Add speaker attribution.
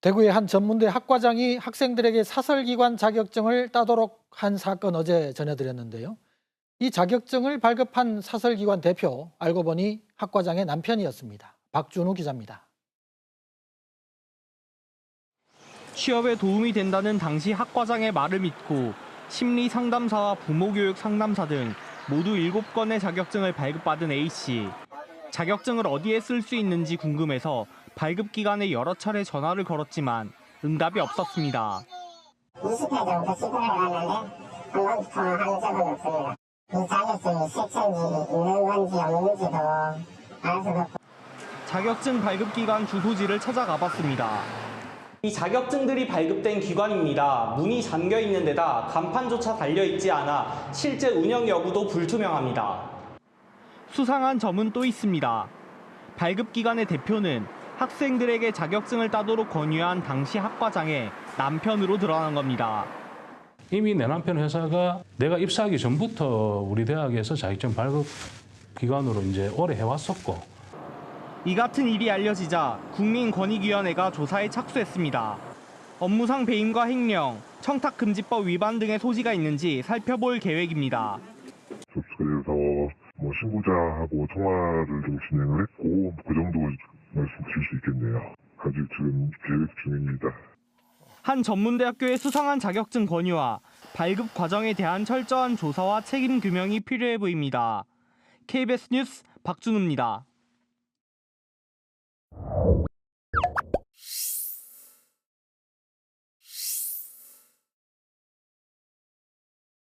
Speaker 1: 대구의 한 전문대 학과장이 학생들에게 사설기관 자격증을 따도록 한 사건 어제 전해드렸는데요. 이 자격증을 발급한 사설기관 대표 알고 보니 학과장의 남편이었습니다. 박준우 기자입니다.
Speaker 2: 취업에 도움이 된다는 당시 학과장의 말을 믿고 심리 상담사와 부모 교육 상담사 등 모두 7건의 자격증을 발급받은 A씨. 자격증을 어디에 쓸 수 있는지 궁금해서 발급 기관에 여러 차례 전화를 걸었지만 응답이 없었습니다.
Speaker 3: 20회 정도 시도를 해봤는데 한 번도 통화한 적은 없습니다. 이 자격증이 실천지 있는 건지 없는지도 알 수가 없고
Speaker 2: 자격증 발급 기관 주소지를 찾아가 봤습니다. 이 자격증들이 발급된 기관입니다. 문이 잠겨 있는 데다 간판조차 달려 있지 않아 실제 운영 여부도 불투명합니다. 수상한 점은 또 있습니다. 발급 기관의 대표는 학생들에게 자격증을 따도록 권유한 당시 학과장의 남편으로 드러난 겁니다.
Speaker 4: 이미 내 남편 회사가 내가 입사하기 전부터 우리 대학에서 자격증 발급 기관으로 이제 오래 해왔었고
Speaker 2: 이 같은 일이 알려지자 국민권익위원회가 조사에 착수했습니다. 업무상 배임과 횡령, 청탁금지법 위반 등의 소지가 있는지 살펴볼 계획입니다.
Speaker 5: 접수가 돼서 뭐 신고자하고 통화를 좀 진행을 했고 그 정도 말씀드릴 수 있겠네요. 아직 지금 계획 중입니다.
Speaker 2: 한 전문대학교의 수상한 자격증 권유와 발급 과정에 대한 철저한 조사와 책임 규명이 필요해 보입니다. KBS 뉴스 박준우입니다.